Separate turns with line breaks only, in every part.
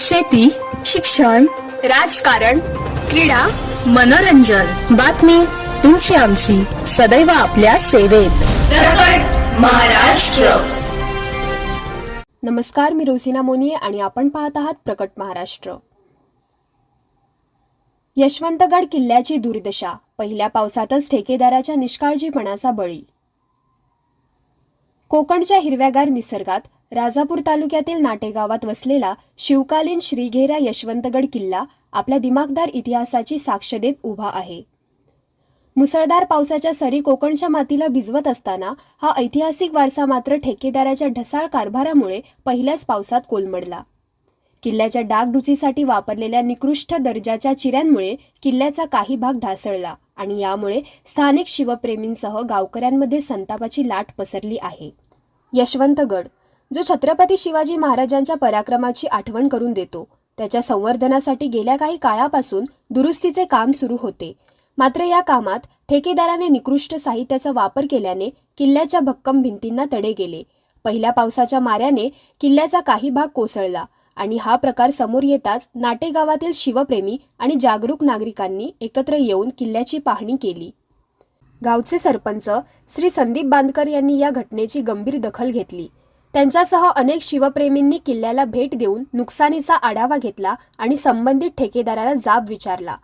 शेती शिक्षण राजकारण क्रीडा मनोरंजन. बातमी तुमची आमची. सदैव आपल्या सेवेत. महाराष्ट्र.
नमस्कार मी रोझिना मोनिये आणि आपण पाहत आहात प्रकट महाराष्ट्र. यशवंतगड किल्ल्याची दुर्दशा पहिल्या पावसातच ठेकेदाराच्या निष्काळजीपणाचा बळी. कोकणच्या हिरव्यागार निसर्गात राजापूर तालुक्यातील नाटेगावात वसलेला शिवकालीन श्रीघेरा यशवंतगड किल्ला आपल्या दिमागदार इतिहासाची साक्ष देत उभा आहे. मुसळधार पावसाच्या सरी कोकणच्या मातीला भिजवत असताना हा ऐतिहासिक वारसा मात्र ठेकेदाराच्या ढसाळ कारभारामुळे पहिल्याच पावसात कोलमडला. किल्ल्याच्या डागडुचीसाठी वापरलेल्या निकृष्ट दर्जाच्या चिऱ्यांमुळे किल्ल्याचा काही भाग ढासळला आणि यामुळे स्थानिक शिवप्रेमींसह गावकऱ्यांमध्ये संतापाची लाट पसरली आहे. यशवंतगड जो छत्रपती शिवाजी महाराजांच्या पराक्रमाची आठवण करून देतो. त्याच्या संवर्धनासाठी गेल्या काही काळापासून दुरुस्तीचे काम सुरू होते. मात्र या कामात ठेकेदाराने निकृष्ट साहित्याचा वापर केल्याने किल्ल्याच्या भक्कम भिंतींना तडे गेले. पहिल्या पावसाच्या माऱ्याने किल्ल्याचा काही भाग कोसळला आणि हा प्रकार समोर येताच नाटेगावातील शिवप्रेमी आणि जागरूक नागरिकांनी एकत्र येऊन किल्ल्याची पाहणी केली. गावचे सरपंच श्री संदीप बांदकर यांनी या घटनेची गंभीर दखल घेतली. त्यांच्यासह अनेक शिवप्रेमींनी किल्ल्याला भेट देऊन नुकसानीचा आढावा घेतला आणि संबंधित ठेकेदाराला जाब विचारला.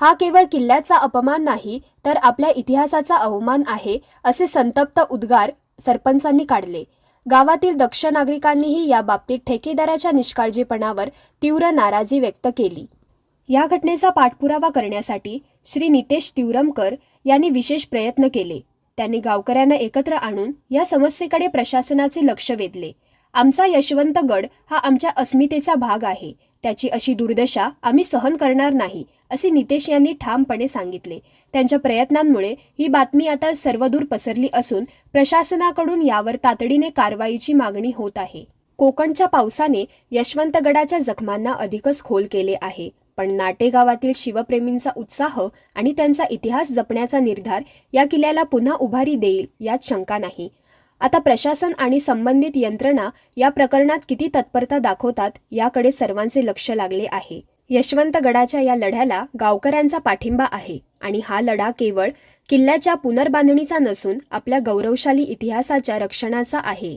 हा केवळ किल्ल्याचा अपमान नाही तर आपल्या इतिहासाचा अवमान आहे असे संतप्त उद्गार सरपंचांनी काढले. गावातील दक्ष नागरिकांनीही या बाबतीत ठेकेदाराच्या निष्काळजीपणावर तीव्र नाराजी व्यक्त केली. या घटनेचा पाठपुरावा करण्यासाठी श्री नितेश तिवरमकर यांनी विशेष प्रयत्न केले. त्यांनी गावकऱ्यांना एकत्र आणून या समस्येकडे प्रशासनाचे लक्ष वेधले. आमचा यशवंतगड हा आमच्या अस्मितेचा भाग आहे. त्याची अशी दुर्दशा आम्ही सहन करणार नाही असे नितेश यांनी ठामपणे सांगितले. त्यांच्या प्रयत्नांमुळे ही बातमी आता सर्वदूर पसरली असून प्रशासनाकडून यावर तातडीने कारवाईची मागणी होत आहे. कोकणच्या पावसाने यशवंतगडाच्या जखमांना अधिकच खोल केले आहे. पण नाटेगावातील शिवप्रेमींचा उत्साह आणि त्यांचा इतिहास जपण्याचा निर्धार या किल्ल्याला पुन्हा उभारी देईल यात शंका नाही. आता प्रशासन आणि संबंधित यंत्रणा या प्रकरणात किती तत्परता दाखवतात याकडे सर्वांचे लक्ष लागले आहे. यशवंतगडाच्या या लढ्याला गावकऱ्यांचा पाठिंबा आहे आणि हा लढा केवळ किल्ल्याच्या पुनर्बांधणीचा नसून आपल्या गौरवशाली इतिहासाच्या रक्षणाचा आहे.